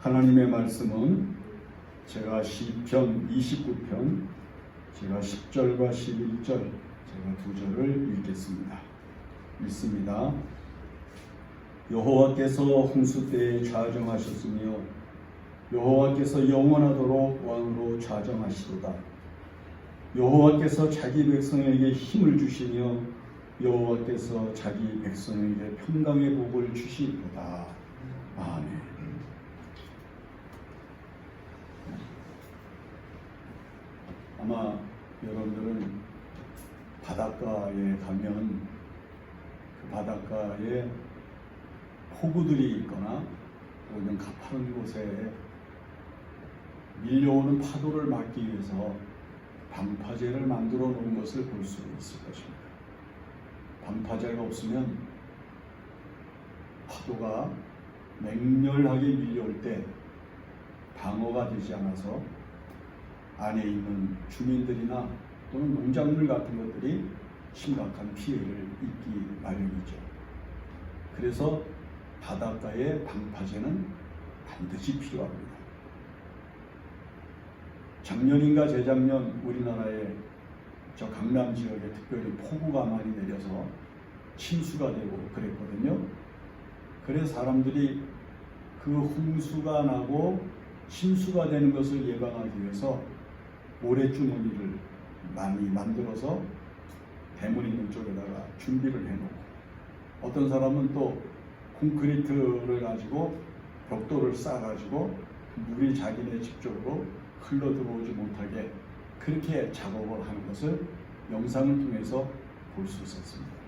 하나님의 말씀은 제가 시편 29편 제가 10절과 11절 제가 두 절을 읽겠습니다. 읽습니다. 여호와께서 홍수 때에 좌정하셨으며 여호와께서 영원하도록 왕으로 좌정하시도다. 여호와께서 자기 백성에게 힘을 주시며 여호와께서 자기 백성에게 평강의 복을 주시도다. 아멘. 아마 여러분들은 바닷가에 가면 그 바닷가에 폭우들이 있거나 또는 가파른 곳에 밀려오는 파도를 막기 위해서 방파제를 만들어 놓은 것을 볼 수 있을 것입니다. 방파제가 없으면 파도가 맹렬하게 밀려올 때 방어가 되지 않아서 안에 있는 주민들이나 또는 농작물 같은 것들이 심각한 피해를 입기 마련이죠. 그래서 바닷가의 방파제는 반드시 필요합니다. 작년인가 재작년 우리나라에 저 강남 지역에 특별히 폭우가 많이 내려서 침수가 되고 그랬거든요. 그래서 사람들이 그 홍수가 나고 침수가 되는 것을 예방하기 위해서 모래주머니를 많이 만들어서 대문 있는 쪽에다가 준비를 해놓고 어떤 사람은 또 콘크리트를 가지고 벽돌을 쌓아가지고 물이 자기네 집 쪽으로 흘러 들어오지 못하게 그렇게 작업을 하는 것을 영상을 통해서 볼 수 있었습니다.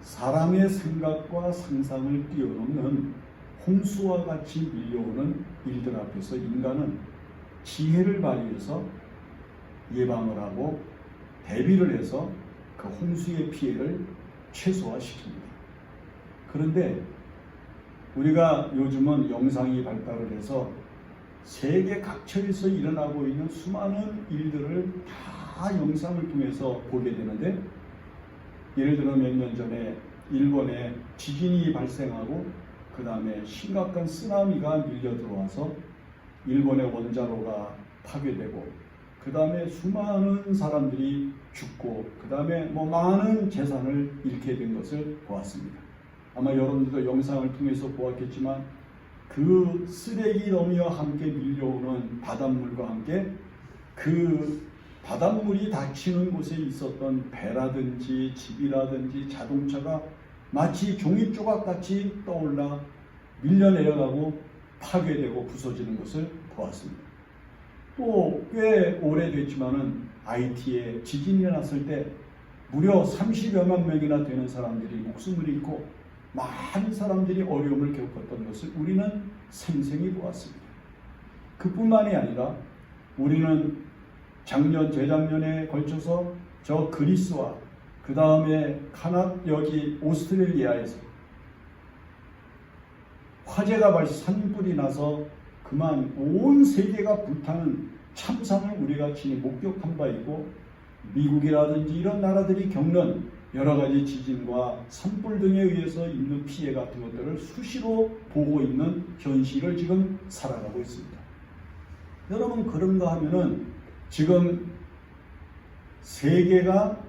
사람의 생각과 상상을 뛰어넘는 홍수와 같이 밀려오는 일들 앞에서 인간은 지혜를 발휘해서 예방을 하고 대비를 해서 그 홍수의 피해를 최소화시킵니다. 그런데 우리가 요즘은 영상이 발달을 해서 세계 각처에서 일어나고 있는 수많은 일들을 다 영상을 통해서 보게 되는데 예를 들어 몇 년 전에 일본에 지진이 발생하고 그 다음에 심각한 쓰나미가 밀려 들어와서 일본의 원자로가 파괴되고 그 다음에 수많은 사람들이 죽고 그 다음에 뭐 많은 재산을 잃게 된 것을 보았습니다. 아마 여러분들도 영상을 통해서 보았겠지만 그 쓰레기 더미와 함께 밀려오는 바닷물과 함께 그 바닷물이 닫히는 곳에 있었던 배라든지 집이라든지 자동차가 마치 종이 조각같이 떠올라 밀려 내려가고 파괴되고 부서지는 것을 보았습니다. 또 꽤 오래됐지만은 IT에 지진이 났을 때 무려 30여만 명이나 되는 사람들이 목숨을 잃고 많은 사람들이 어려움을 겪었던 것을 우리는 생생히 보았습니다. 그뿐만이 아니라 우리는 작년, 재작년에 걸쳐서 저 그리스와 그 다음에 카나 여기 오스트레일리아에서 화재가 발생 산불이 나서 그만 온 세계가 불타는 참상을 우리가 친히 목격한 바 있고 미국이라든지 이런 나라들이 겪는 여러 가지 지진과 산불 등에 의해서 있는 피해 같은 것들을 수시로 보고 있는 현실을 지금 살아가고 있습니다. 여러분 그런가 하면은 지금 세계가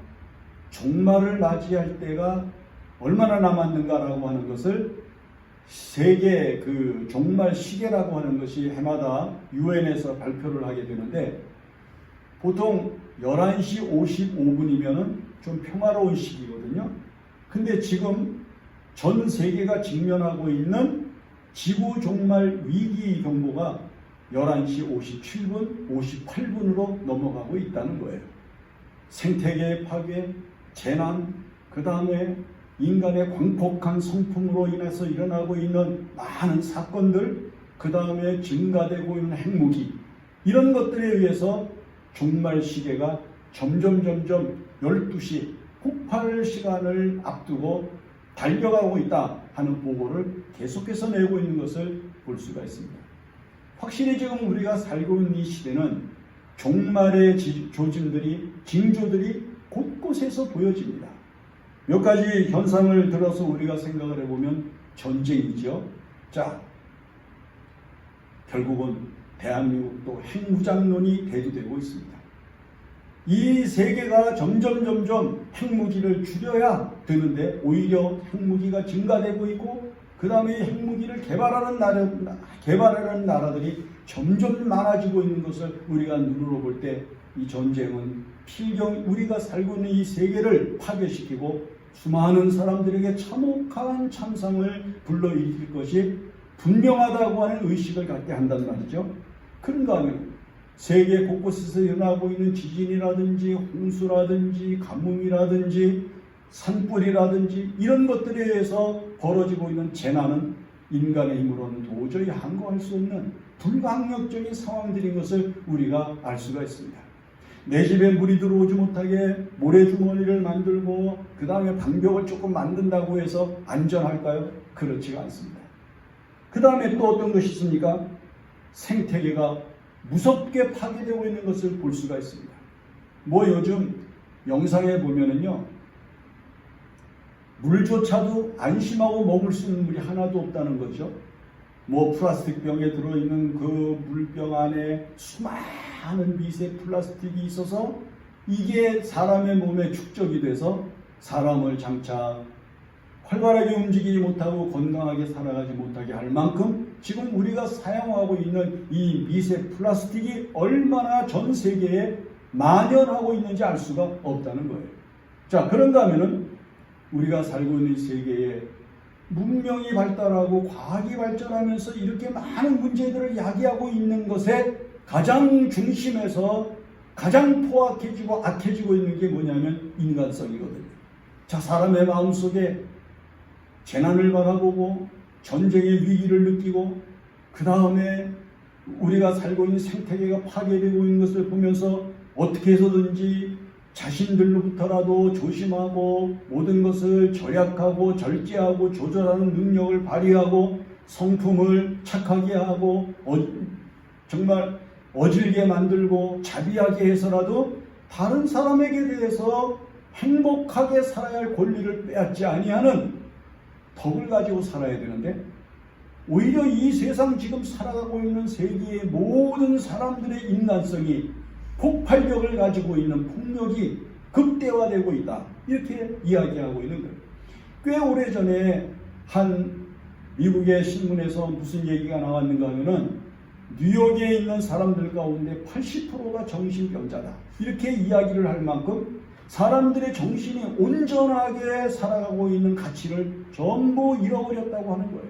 종말을 맞이할 때가 얼마나 남았는가라고 하는 것을 세계 그 종말 시계라고 하는 것이 해마다 유엔에서 발표를 하게 되는데 보통 11시 55분이면은 좀 평화로운 시기거든요. 근데 지금 전 세계가 직면하고 있는 지구 종말 위기 경보가 11시 57분, 58분으로 넘어가고 있다는 거예요. 생태계 파괴, 재난, 그 다음에 인간의 광폭한 성품으로 인해서 일어나고 있는 많은 사건들, 그 다음에 증가되고 있는 핵무기, 이런 것들에 의해서 종말 시계가 점점 점점 12시 폭발 시간을 앞두고 달려가고 있다 하는 보고를 계속해서 내고 있는 것을 볼 수가 있습니다. 확실히 지금 우리가 살고 있는 이 시대는 종말의 지- 조짐들이 징조들이 곳곳에서 보여집니다. 몇 가지 현상을 들어서 우리가 생각을 해보면 전쟁이죠. 자, 결국은 대한민국도 핵무장론이 대두되고 있습니다. 이 세계가 점점 점점 핵무기를 줄여야 되는데 오히려 핵무기가 증가되고 있고 그 다음에 핵무기를 개발하는 나라, 개발하는 나라들이 점점 많아지고 있는 것을 우리가 눈으로 볼 때 이 전쟁은 필경 우리가 살고 있는 이 세계를 파괴시키고 수많은 사람들에게 참혹한 참상을 불러일으킬 것이 분명하다고 하는 의식을 갖게 한단 말이죠. 그런가 하면 세계 곳곳에서 일어나고 있는 지진이라든지 홍수라든지 가뭄이라든지 산불이라든지 이런 것들에 의해서 벌어지고 있는 재난은 인간의 힘으로는 도저히 항거할 수 없는 불가항력적인 상황들인 것을 우리가 알 수가 있습니다. 내 집에 물이 들어오지 못하게 모래주머니를 만들고 그 다음에 방벽을 조금 만든다고 해서 안전할까요? 그렇지가 않습니다. 그 다음에 또 어떤 것이 있습니까? 생태계가 무섭게 파괴되고 있는 것을 볼 수가 있습니다. 뭐 요즘 영상에 보면은요, 물조차도 안심하고 먹을 수 있는 물이 하나도 없다는 거죠. 뭐 플라스틱 병에 들어있는 그 물병 안에 수많은 미세 플라스틱이 있어서 이게 사람의 몸에 축적이 돼서 사람을 장차 활발하게 움직이지 못하고 건강하게 살아가지 못하게 할 만큼 지금 우리가 사용하고 있는 이 미세 플라스틱이 얼마나 전 세계에 만연하고 있는지 알 수가 없다는 거예요. 자, 그런가 하면은 우리가 살고 있는 세계에 문명이 발달하고 과학이 발전하면서 이렇게 많은 문제들을 야기하고 있는 것에 가장 중심에서 가장 포악해지고 악해지고 있는 게 뭐냐면 인간성이거든요. 자, 사람의 마음 속에 재난을 바라보고 전쟁의 위기를 느끼고 그 다음에 우리가 살고 있는 생태계가 파괴되고 있는 것을 보면서 어떻게 해서든지 자신들로부터라도 조심하고 모든 것을 절약하고 절제하고 조절하는 능력을 발휘하고 성품을 착하게 하고 어, 정말 어질게 만들고 자비하게 해서라도 다른 사람에게 대해서 행복하게 살아야 할 권리를 빼앗지 아니하는 덕을 가지고 살아야 되는데 오히려 이 세상 지금 살아가고 있는 세계의 모든 사람들의 인간성이 폭발력을 가지고 있는 폭력이 극대화되고 있다. 이렇게 이야기하고 있는 거예요. 꽤 오래 전에 한 미국의 신문에서 무슨 얘기가 나왔는가 하면은 뉴욕에 있는 사람들 가운데 80%가 정신병자다. 이렇게 이야기를 할 만큼 사람들의 정신이 온전하게 살아가고 있는 가치를 전부 잃어버렸다고 하는 거예요.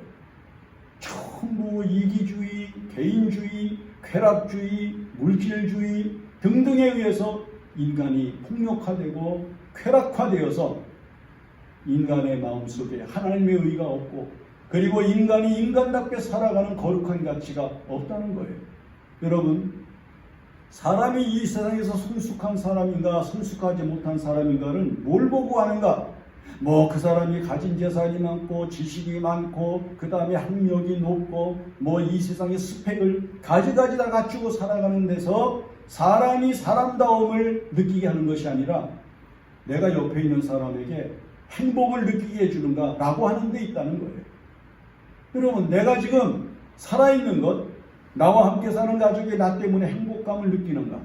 전부 이기주의, 개인주의, 쾌락주의, 물질주의 등등에 의해서 인간이 폭력화되고 쾌락화되어서 인간의 마음속에 하나님의 의가 없고 그리고 인간이 인간답게 살아가는 거룩한 가치가 없다는 거예요. 여러분 사람이 이 세상에서 성숙한 사람인가 성숙하지 못한 사람인가를 뭘 보고 하는가? 뭐 그 사람이 가진 재산이 많고 지식이 많고 그 다음에 학력이 높고 뭐 이 세상의 스펙을 가지가지 다 갖추고 살아가는 데서 사람이 사람다움을 느끼게 하는 것이 아니라 내가 옆에 있는 사람에게 행복을 느끼게 해주는가 라고 하는 데 있다는 거예요. 여러분 내가 지금 살아있는 것 나와 함께 사는 가족이 나 때문에 행복감을 느끼는가?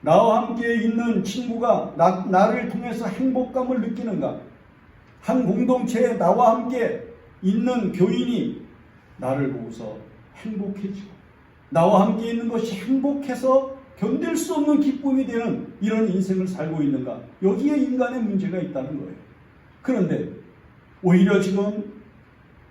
나와 함께 있는 친구가 나, 나를 통해서 행복감을 느끼는가? 한 공동체에 나와 함께 있는 교인이 나를 보고서 행복해지고 나와 함께 있는 것이 행복해서 견딜 수 없는 기쁨이 되는 이런 인생을 살고 있는가? 여기에 인간의 문제가 있다는 거예요. 그런데 오히려 지금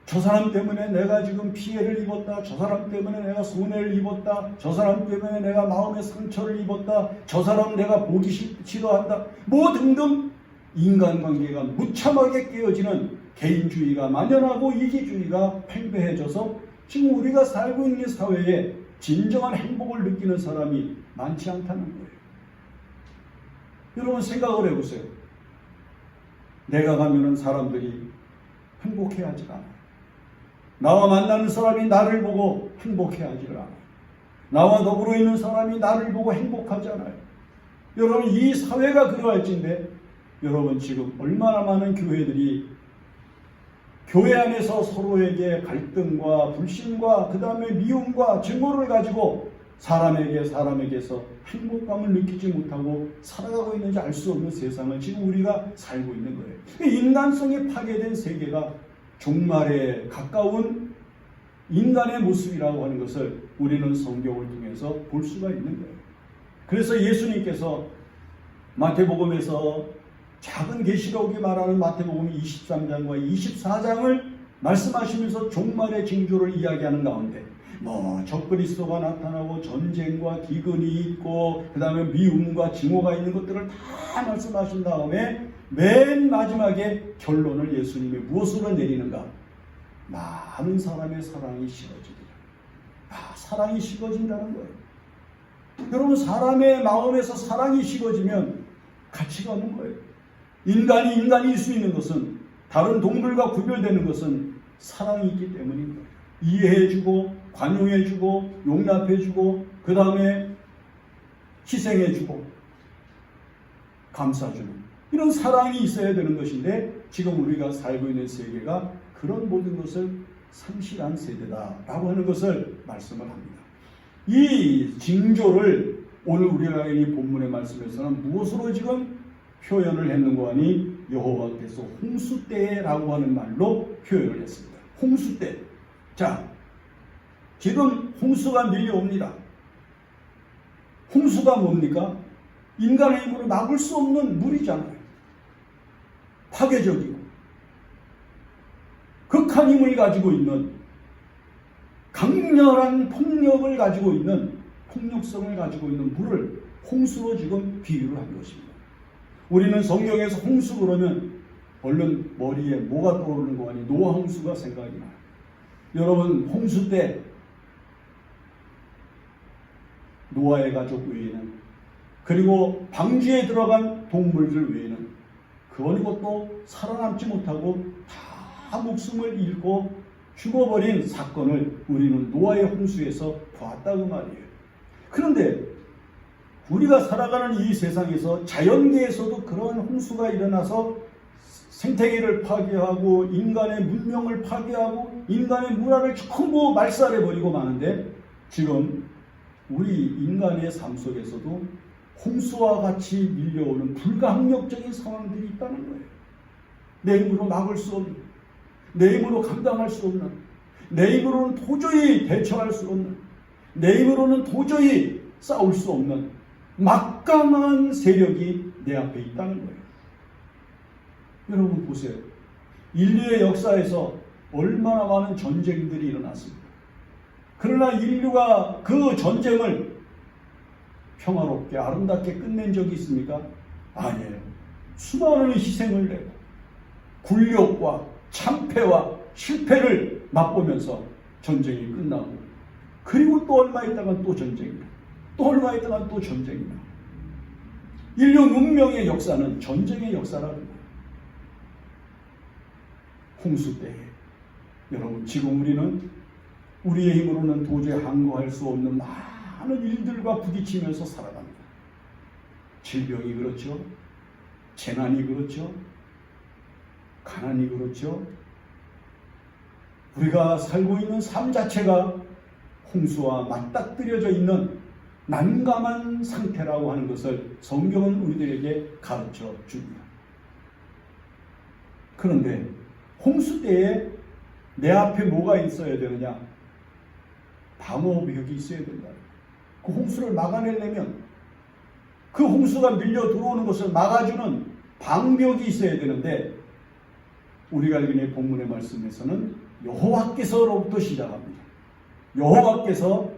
저 사람 때문에 내가 지금 피해를 입었다. 저 사람 때문에 내가 손해를 입었다. 저 사람 때문에 내가 마음의 상처를 입었다. 저 사람 내가 보기 싫어한다. 뭐 등등 인간관계가 무참하게 깨어지는 개인주의가 만연하고 이기주의가 팽배해져서 지금 우리가 살고 있는 사회에 진정한 행복을 느끼는 사람이 많지 않다는 거예요. 여러분 생각을 해보세요. 내가 가면은 사람들이 행복해하지 않아. 나와 만나는 사람이 나를 보고 행복해하지를 않아요. 나와 더불어 있는 사람이 나를 보고 행복하지 않아요. 여러분 이 사회가 그러할진데 여러분 지금 얼마나 많은 교회들이 교회 안에서 서로에게 갈등과 불신과 그 다음에 미움과 증오를 가지고 사람에게 사람에게서 행복감을 느끼지 못하고 살아가고 있는지 알 수 없는 세상을 지금 우리가 살고 있는 거예요. 인간성이 파괴된 세계가 종말에 가까운 인간의 모습이라고 하는 것을 우리는 성경을 통해서 볼 수가 있는 거예요. 그래서 예수님께서 마태복음에서 작은 계시록이 말하는 마태복음 23장과 24장을 말씀하시면서 종말의 징조를 이야기하는 가운데 뭐 적그리스도가 나타나고 전쟁과 기근이 있고 그 다음에 미움과 증오가 있는 것들을 다 말씀하신 다음에 맨 마지막에 결론을 예수님이 무엇으로 내리는가? 많은 사람의 사랑이 식어지리라. 아, 사랑이 식어진다는 거예요. 여러분 사람의 마음에서 사랑이 식어지면 가치가 없는 거예요. 인간이 인간일 수 있는 것은 다른 동물과 구별되는 것은 사랑이 있기 거예요. 이해해주고 관용해주고 용납해주고 그 다음에 희생해주고 감싸주는 이런 사랑이 있어야 되는 것인데 지금 우리가 살고 있는 세계가 그런 모든 것을 상실한 세대다라고 하는 것을 말씀을 합니다. 이 징조를 오늘 우리가 이 본문의 말씀에서는 무엇으로 지금 표현을 했는가 하니 여호와께서 홍수 때라고 하는 말로 표현을 했습니다. 홍수 때. 자, 지금 홍수가 밀려옵니다. 홍수가 뭡니까? 인간의 힘으로 막을 수 없는 물이잖아요. 파괴적이고 극한 힘을 가지고 있는 강렬한 폭력을 가지고 있는 폭력성을 가지고 있는 물을 홍수로 지금 비유를 한 것입니다. 우리는 성경에서 홍수 그러면 얼른 머리에 뭐가 떠오르는 거 아니 노아 홍수가 생각이 나요. 여러분 홍수 때 노아의 가족 외에는 그리고 방주에 들어간 동물들 외에는 그 어느 것도 살아남지 못하고 다 목숨을 잃고 죽어버린 사건을 우리는 노아의 홍수에서 보았다고 말이에요. 그런데 우리가 살아가는 이 세상에서 자연계에서도 그러한 홍수가 일어나서 생태계를 파괴하고 인간의 문명을 파괴하고 인간의 문화를 전부 말살해버리고 마는데 지금 우리 인간의 삶 속에서도 홍수와 같이 밀려오는 불가항력적인 상황들이 있다는 거예요. 내 힘으로 막을 수 없는, 내 힘으로 감당할 수 없는, 내 힘으로는 도저히 대처할 수 없는, 내 힘으로는 도저히 싸울 수 없는 막강한 세력이 내 앞에 있다는 거예요. 여러분 보세요. 인류의 역사에서 얼마나 많은 전쟁들이 일어났습니까? 그러나 인류가 그 전쟁을 평화롭게 아름답게 끝낸 적이 있습니까? 아니에요. 수많은 희생을 내고 굴욕과 참패와 실패를 맛보면서 전쟁이 끝나고 그리고 또 얼마 있다가 또 전쟁이다. 또 얼마 있다가 또 전쟁이다. 인류 문명의 역사는 전쟁의 역사라는 거예요. 홍수 때에 여러분 지금 우리는 우리의 힘으로는 도저히 항거할 수 없는 많은 일들과 부딪히면서 살아갑니다. 질병이 그렇죠. 재난이 그렇죠. 가난이 그렇죠. 우리가 살고 있는 삶 자체가 홍수와 맞닥뜨려져 있는 난감한 상태라고 하는 것을 성경은 우리들에게 가르쳐 줍니다. 그런데 홍수 때에 내 앞에 뭐가 있어야 되느냐? 방어벽이 있어야 된다. 그 홍수를 막아내려면 그 홍수가 밀려 들어오는 것을 막아주는 방벽이 있어야 되는데 우리가 읽은 본문의 말씀에서는 여호와께서로부터 시작합니다. 여호와께서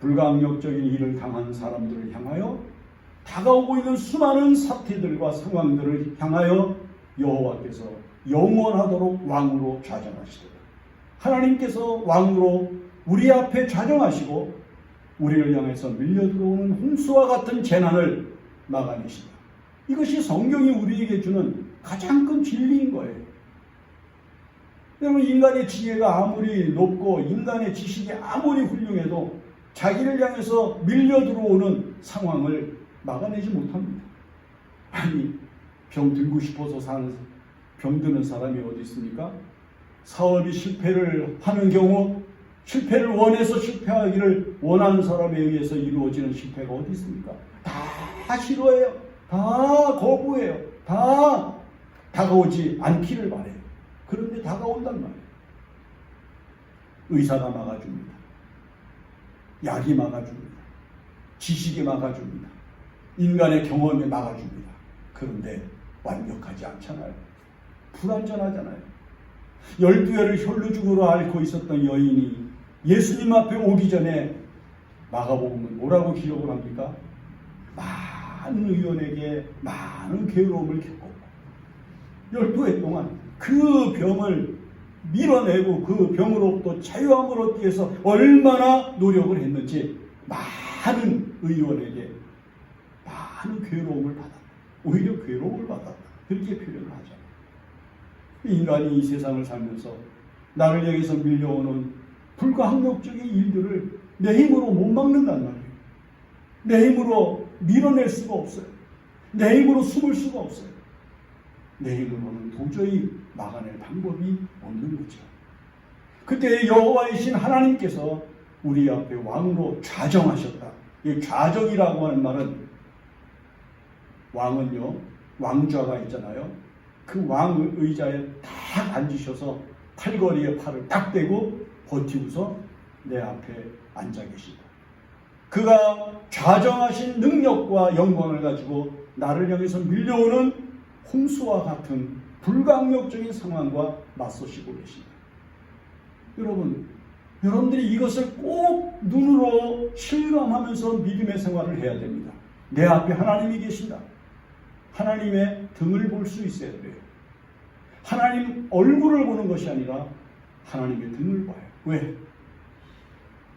불강력적인 일을 당한 사람들을 향하여 다가오고 있는 수많은 사태들과 상황들을 향하여 여호와께서 영원하도록 왕으로 좌정하시도록 하나님께서 왕으로 우리 앞에 좌정하시고 우리를 향해서 밀려 들어오는 홍수와 같은 재난을 막아내신다. 이것이 성경이 우리에게 주는 가장 큰 진리인 거예요. 여러분 인간의 지혜가 아무리 높고 인간의 지식이 아무리 훌륭해도 자기를 향해서 밀려 들어오는 상황을 막아내지 못합니다. 아니 병 들고 싶어서 사는 병 드는 사람이 어디 있습니까? 사업이 실패를 하는 경우 실패를 원해서 실패하기를 원하는 사람에 의해서 이루어지는 실패가 어디 있습니까? 다 싫어해요. 다 거부해요. 다 다가오지 않기를 바래요. 그런데 다가온단 말이에요. 의사가 막아줍니다. 약이 막아줍니다. 지식이 막아줍니다. 인간의 경험이 막아줍니다. 그런데 완벽하지 않잖아요. 불완전하잖아요. 열두 해를 혈루증으로 앓고 있었던 여인이 예수님 앞에 오기 전에 마가복음은 뭐라고 기록을 합니까? 많은 의원에게 많은 괴로움을 겪었고 열두 해 동안 그 병을 밀어내고 그 병으로부터 자유함을 얻기 위해서 얼마나 노력을 했는지 많은 의원에게 많은 괴로움을 받았다. 오히려 괴로움을 받았다. 그렇게 표현을 하잖아요. 인간이 이 세상을 살면서 나를 향해서 밀려오는 불가항력적인 일들을 내 힘으로 못 막는단 말이에요. 내 힘으로 밀어낼 수가 없어요. 내 힘으로 숨을 수가 없어요. 내 힘으로는 도저히 막아낼 방법이 없는 거죠. 그때 여호와이신 하나님께서 우리 앞에 왕으로 좌정하셨다. 이 좌정이라고 하는 말은 왕은요 왕좌가 있잖아요. 그 왕 의자에 딱 앉으셔서 팔걸이에 팔을 딱 대고 버티고서 내 앞에 앉아 계시다. 그가 좌정하신 능력과 영광을 가지고 나를 향해서 밀려오는 홍수와 같은 불강력적인 상황과 맞서시고 계십니다. 여러분, 여러분들이 이것을 꼭 눈으로 실감하면서 믿음의 생활을 해야 됩니다. 내 앞에 하나님이 계신다. 하나님의 등을 볼 수 있어야 돼요. 하나님 얼굴을 보는 것이 아니라 하나님의 등을 봐요. 왜?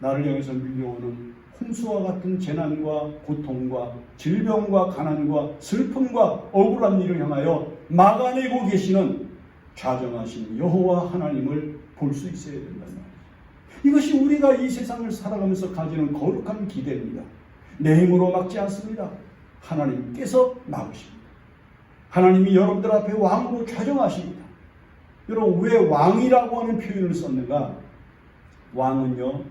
나를 향해서 밀려오는 홍수와 같은 재난과 고통과 질병과 가난과 슬픔과 억울한 일을 향하여 막아내고 계시는 좌정하신 여호와 하나님을 볼 수 있어야 된다는 말이에요. 이것이 우리가 이 세상을 살아가면서 가지는 거룩한 기대입니다. 내 힘으로 막지 않습니다. 하나님께서 막으십니다. 하나님이 여러분들 앞에 왕으로 좌정하십니다. 여러분 왜 왕이라고 하는 표현을 썼는가? 왕은요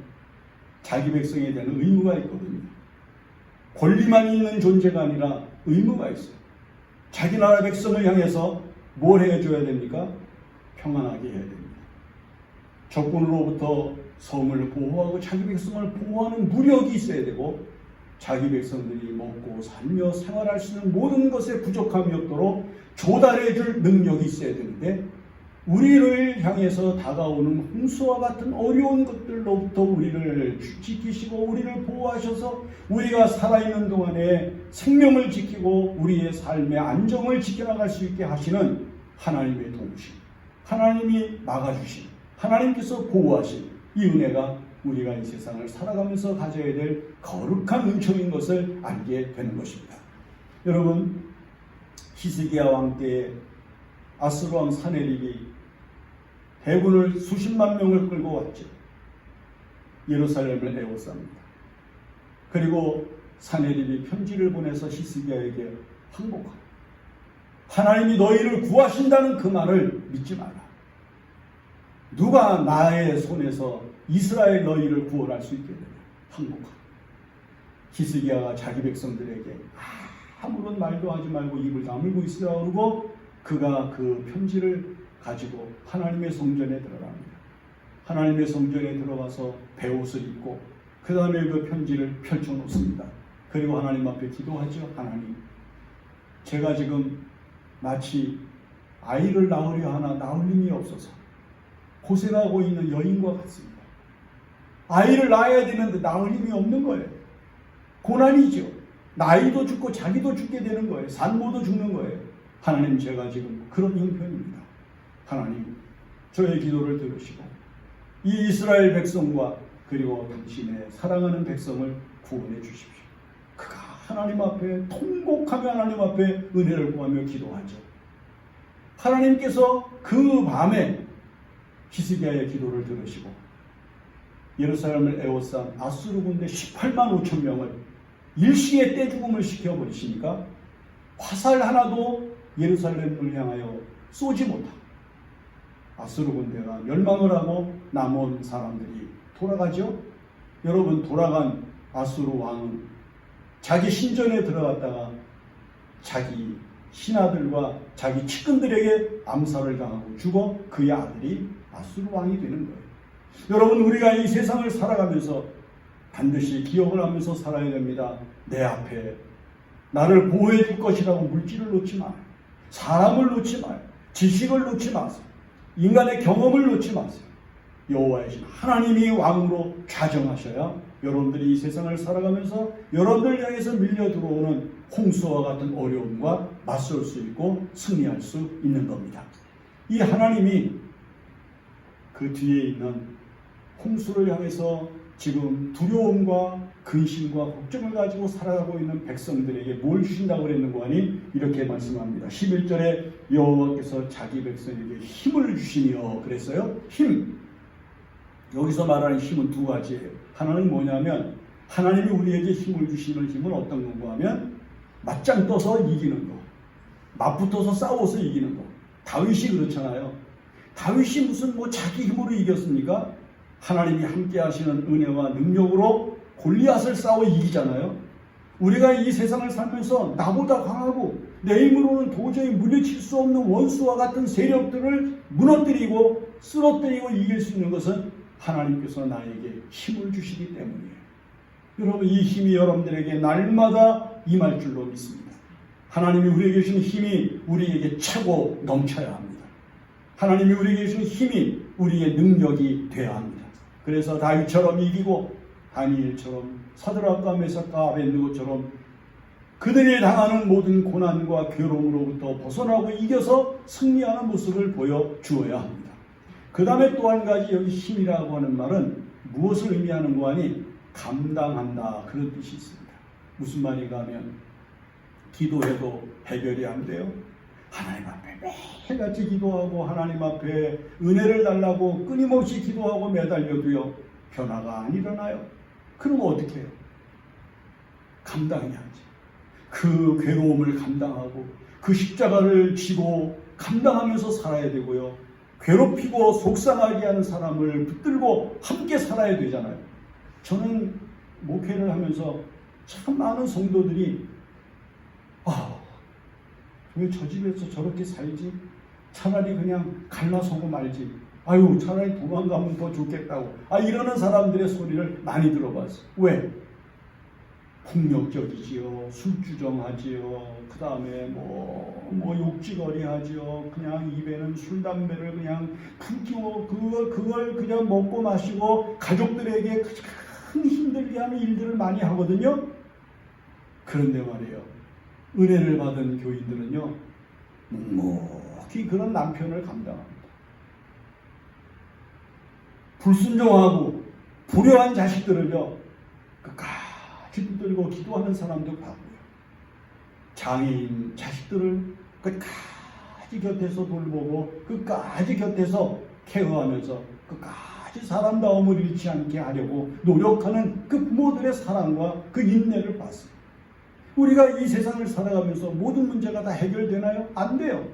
자기 백성에 대한 의무가 있거든요. 권리만 있는 존재가 아니라 의무가 있어요. 자기 나라 백성을 향해서 뭘 해줘야 됩니까? 평안하게 해야 됩니다. 적군으로부터 성을 보호하고 자기 백성을 보호하는 무력이 있어야 되고 자기 백성들이 먹고 살며 생활할 수 있는 모든 것에 부족함이 없도록 조달해 줄 능력이 있어야 되는데 우리를 향해서 다가오는 홍수와 같은 어려운 것들로부터 우리를 지키시고 우리를 보호하셔서 우리가 살아있는 동안에 생명을 지키고 우리의 삶의 안정을 지켜나갈 수 있게 하시는 하나님의 도우심, 하나님이 막아주신, 하나님께서 보호하신 이 은혜가 우리가 이 세상을 살아가면서 가져야 될 거룩한 은총인 것을 알게 되는 것입니다. 여러분, 히스기야 왕 때에 아스루 왕 사네립이 대군을 수십만 명을 끌고 왔죠. 예루살렘을 에워쌉니다. 그리고 사네립이 편지를 보내서 히스기야에게 항복하라. 하나님이 너희를 구하신다는 그 말을 믿지 마라. 누가 나의 손에서 이스라엘 너희를 구원할 수 있게 되냐? 항복하라. 히스기야가 자기 백성들에게 아무런 말도 하지 말고 입을 다물고 있으라 그러고 그가 그 편지를 가지고 하나님의 성전에 들어갑니다. 하나님의 성전에 들어가서 배옷을 입고 그 다음에 그 편지를 펼쳐 놓습니다. 그리고 하나님 앞에 기도하죠. 하나님, 제가 지금 마치 아이를 낳으려 하나 낳을 힘이 없어서 고생하고 있는 여인과 같습니다. 아이를 낳아야 되는데 낳을 힘이 없는 거예요. 고난이죠. 나이도 죽고 자기도 죽게 되는 거예요. 산모도 죽는 거예요. 하나님 제가 지금 그런 형편입니다. 하나님 저의 기도를 들으시고 이 이스라엘 백성과 그리고 당신의 사랑하는 백성을 구원해 주십시오. 그가 하나님 앞에 통곡하며 하나님 앞에 은혜를 구하며 기도하죠. 하나님께서 그 밤에 히스기야의 기도를 들으시고 예루살렘을 에워싼 아수르 군대 18만 5천 명을 일시에 떼죽음을 시켜버리시니까 화살 하나도 예루살렘을 향하여 쏘지 못하고 아수르 군대가 멸망을 하고 남은 사람들이 돌아가죠. 여러분 돌아간 아수르 왕은 자기 신전에 들어갔다가 자기 신하들과 자기 측근들에게 암살을 당하고 죽어 그의 아들이 아수르 왕이 되는 거예요. 여러분 우리가 이 세상을 살아가면서 반드시 기억을 하면서 살아야 됩니다. 내 앞에 나를 보호해 줄 것이라고 물질을 놓지 마요. 사람을 놓지 마요. 지식을 놓지 마세요. 인간의 경험을 놓지 마세요. 여호와의 신 하나님이 왕으로 좌정하셔야 여러분들이 이 세상을 살아가면서 여러분들 향해서 밀려 들어오는 홍수와 같은 어려움과 맞설 수 있고 승리할 수 있는 겁니다. 이 하나님이 그 뒤에 있는 홍수를 향해서 지금 두려움과 근심과 걱정을 가지고 살아가고 있는 백성들에게 뭘 주신다고 그랬는고 하니 이렇게 말씀합니다. 11절에 여호와께서 자기 백성에게 힘을 주시며 그랬어요. 힘. 여기서 말하는 힘은 두 가지예요. 하나는 뭐냐면 하나님이 우리에게 힘을 주시는 힘은 어떤 건가 하면 맞짱 떠서 이기는 거. 맞붙어서 싸워서 이기는 거. 다윗이 그렇잖아요. 다윗이 무슨 뭐 자기 힘으로 이겼습니까? 하나님이 함께 하시는 은혜와 능력으로 골리앗을 싸워 이기잖아요. 우리가 이 세상을 살면서 나보다 강하고 내 힘으로는 도저히 물리칠 수 없는 원수와 같은 세력들을 무너뜨리고 쓰러뜨리고 이길 수 있는 것은 하나님께서 나에게 힘을 주시기 때문이에요. 여러분 이 힘이 여러분들에게 날마다 임할 줄로 믿습니다. 하나님이 우리에게 주신 힘이 우리에게 차고 넘쳐야 합니다. 하나님이 우리에게 주신 힘이 우리의 능력이 되어야 합니다. 그래서 다윗처럼 이기고 다니엘처럼 사드락과 메삭과 아벤누고처럼 그들이 당하는 모든 고난과 괴로움으로부터 벗어나고 이겨서 승리하는 모습을 보여주어야 합니다. 그 다음에 또 한 가지 여기 힘이라고 하는 말은 무엇을 의미하는 거 아니 감당한다 그런 뜻이 있습니다. 무슨 말인가 하면 기도해도 해결이 안 돼요. 하나님 앞에 매일같이 기도하고 하나님 앞에 은혜를 달라고 끊임없이 기도하고 매달려도요 변화가 안 일어나요. 그러면 어떻게 해요? 감당해야지. 그 괴로움을 감당하고 그 십자가를 지고 감당하면서 살아야 되고요. 괴롭히고 속상하게 하는 사람을 붙들고 함께 살아야 되잖아요. 저는 목회를 하면서 참 많은 성도들이 아, 왜 저 집에서 저렇게 살지? 차라리 그냥 갈라서고 말지. 아유, 차라리 도망가면 더 좋겠다고. 아, 이러는 사람들의 소리를 많이 들어봤어요. 왜? 폭력적이지요. 술주정하지요. 그 다음에 뭐, 뭐 욕지거리 하지요. 그냥 입에는 술, 담배를 그냥 품기고, 그걸, 그걸 그냥 먹고 마시고, 가족들에게 큰 힘들게 하는 일들을 많이 하거든요. 그런데 말이에요. 은혜를 받은 교인들은요, 묵묵히 그런 남편을 감당합니다. 불순종하고 불효한 자식들을요, 끝까지 붙들고 기도하는 사람도 봤고요. 장애인 자식들을 끝까지 곁에서 돌보고 끝까지 곁에서 케어하면서 끝까지 사람다움을 잃지 않게 하려고 노력하는 그 부모들의 사랑과 그 인내를 봤습니다. 우리가 이 세상을 살아가면서 모든 문제가 다 해결되나요? 안 돼요.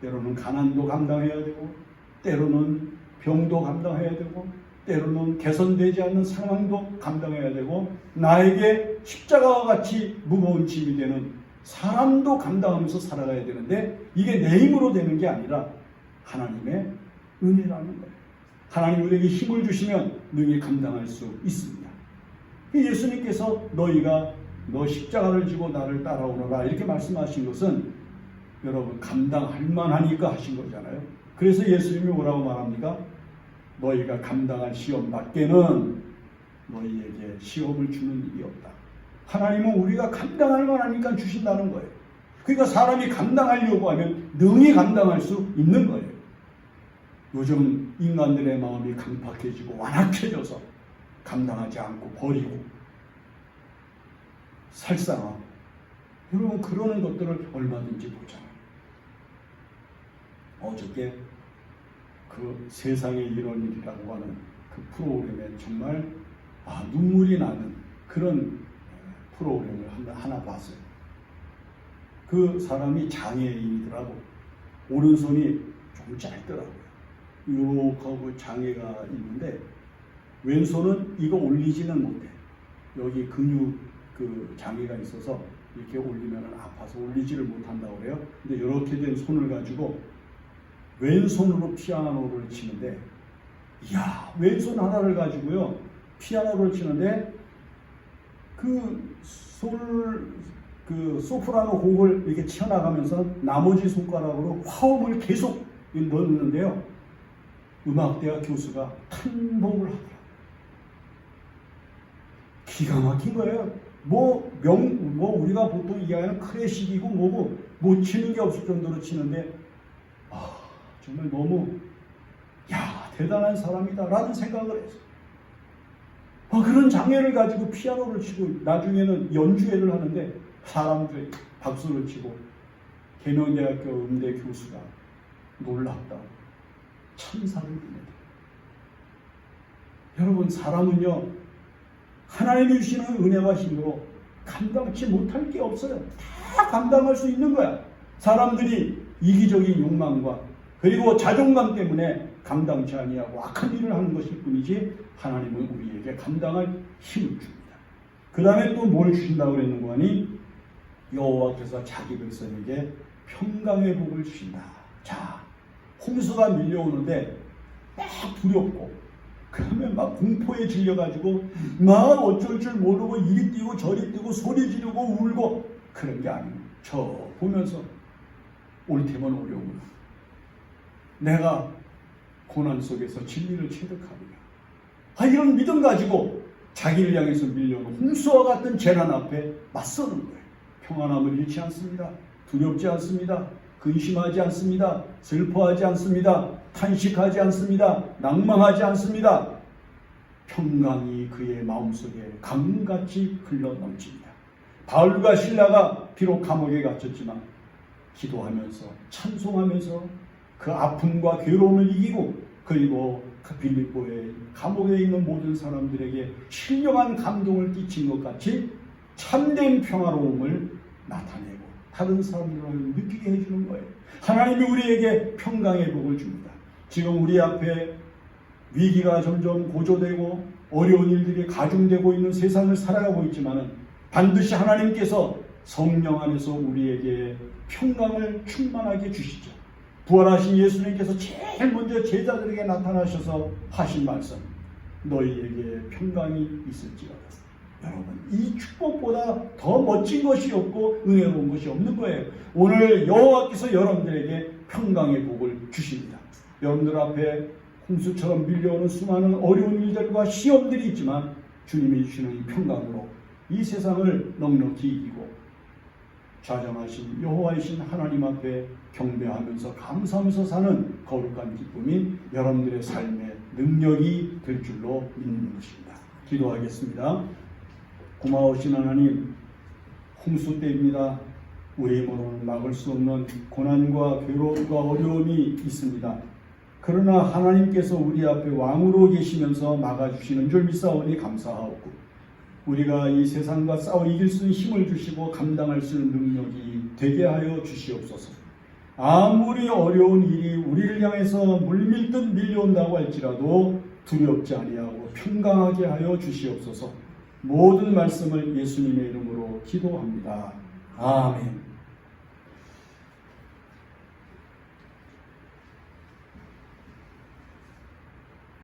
때로는 가난도 감당해야 되고, 때로는 병도 감당해야 되고, 때로는 개선되지 않는 상황도 감당해야 되고, 나에게 십자가와 같이 무거운 짐이 되는 사람도 감당하면서 살아가야 되는데, 이게 내 힘으로 되는 게 아니라 하나님의 은혜라는 거예요. 하나님 우리에게 힘을 주시면 능히 감당할 수 있습니다. 예수님께서 너희가 너 십자가를 지고 나를 따라오너라 이렇게 말씀하신 것은 여러분 감당할 만하니까 하신 거잖아요. 그래서 예수님이 뭐라고 말합니까? 너희가 감당할 시험 밖에는 너희에게 시험을 주는 일이 없다. 하나님은 우리가 감당할 만하니까 주신다는 거예요. 그러니까 사람이 감당하려고 하면 능히 감당할 수 있는 거예요. 요즘 인간들의 마음이 강팍해지고 완악해져서 감당하지 않고 버리고 살상하고 여러분 그러는 것들을 얼마든지 보잖아요. 어저께 그 세상에 이런 일이라고 하는 그 프로그램에 정말 아, 눈물이 나는 그런 프로그램을 하나, 하나 봤어요. 그 사람이 장애인이더라고. 오른손이 좀 짧더라고요. 요렇게 하고 장애가 있는데 왼손은 이거 올리지는 못해. 여기 근육 그 장애가 있어서 이렇게 올리면 아파서 올리지를 못한다고 그래요. 근데 이렇게 된 손을 가지고 왼손으로 피아노를 치는데 이야 왼손 하나를 가지고요 피아노를 치는데 그 솔그 그 소프라노 곡을 이렇게 치어나가면서 나머지 손가락으로 화음을 계속 넣는데요. 음악대학 교수가 탄복을 하더라고요. 기가 막힌 거예요. 뭐 명 뭐 우리가 보통 이해하는 클래식이고 뭐고 못 치는 게 없을 정도로 치는데 아 정말 너무 야 대단한 사람이다 라는 생각을 했어요. 아, 그런 장애를 가지고 피아노를 치고 나중에는 연주회를 하는데 사람들이 박수를 치고 계명대학교 음대 교수가 놀랍다. 천사를 보내다. 여러분 사람은요 하나님이 주시는 은혜와 힘으로 감당치 못할 게 없어요. 다 감당할 수 있는 거야. 사람들이 이기적인 욕망과 그리고 자존감 때문에 감당치 아니하고 악한 일을 하는 것일 뿐이지 하나님은 우리에게 감당할 힘을 줍니다. 그 다음에 또 뭘 주신다고 그랬는가 하니 여호와께서 자기 백성에게 평강의 복을 주신다. 자, 홍수가 밀려오는데 막 두렵고 그러면 막 공포에 질려가지고 막 어쩔 줄 모르고 이리 뛰고 저리 뛰고 소리 지르고 울고 그런 게 아니고 저 보면서 올 테면 오려구나. 내가 고난 속에서 진리를 체득하리라. 아, 이런 믿음 가지고 자기를 향해서 밀려오는 홍수와 같은 재난 앞에 맞서는 거예요. 평안함을 잃지 않습니다. 두렵지 않습니다. 근심하지 않습니다. 슬퍼하지 않습니다. 탄식하지 않습니다. 낭망하지 않습니다. 평강이 그의 마음속에 강같이 흘러 넘칩니다. 바울과 신라가 비록 감옥에 갇혔지만 기도하면서 찬송하면서 그 아픔과 괴로움을 이기고 그리고 그 빌립보의 감옥에 있는 모든 사람들에게 신령한 감동을 끼친 것 같이 참된 평화로움을 나타내고 다른 사람들을 느끼게 해주는 거예요. 하나님이 우리에게 평강의 복을 줍니다. 지금 우리 앞에 위기가 점점 고조되고 어려운 일들이 가중되고 있는 세상을 살아가고 있지만은 반드시 하나님께서 성령 안에서 우리에게 평강을 충만하게 주시죠. 부활하신 예수님께서 제일 먼저 제자들에게 나타나셔서 하신 말씀 너희에게 평강이 있을지어다. 여러분 이 축복보다 더 멋진 것이 없고 은혜로운 것이 없는 거예요. 오늘 여호와께서 여러분들에게 평강의 복을 주십니다. 여러분들 앞에 홍수처럼 밀려오는 수많은 어려운 일들과 시험들이 있지만 주님이 주시는 이 평강으로 이 세상을 넉넉히 이기고 좌정하신 여호와이신 하나님 앞에 경배하면서 감사하면서 사는 거룩한 기쁨이 여러분들의 삶의 능력이 될 줄로 믿는 것입니다. 기도하겠습니다. 고마우신 하나님, 홍수 때입니다. 우리 힘으로는 막을 수 없는 고난과 괴로움과 어려움이 있습니다. 그러나 하나님께서 우리 앞에 왕으로 계시면서 막아주시는 줄 믿사오니 감사하옵고 우리가 이 세상과 싸워 이길 수 있는 힘을 주시고 감당할 수 있는 능력이 되게 하여 주시옵소서. 아무리 어려운 일이 우리를 향해서 물밀듯 밀려온다고 할지라도 두렵지 아니하고 평강하게 하여 주시옵소서. 모든 말씀을 예수님의 이름으로 기도합니다. 아멘.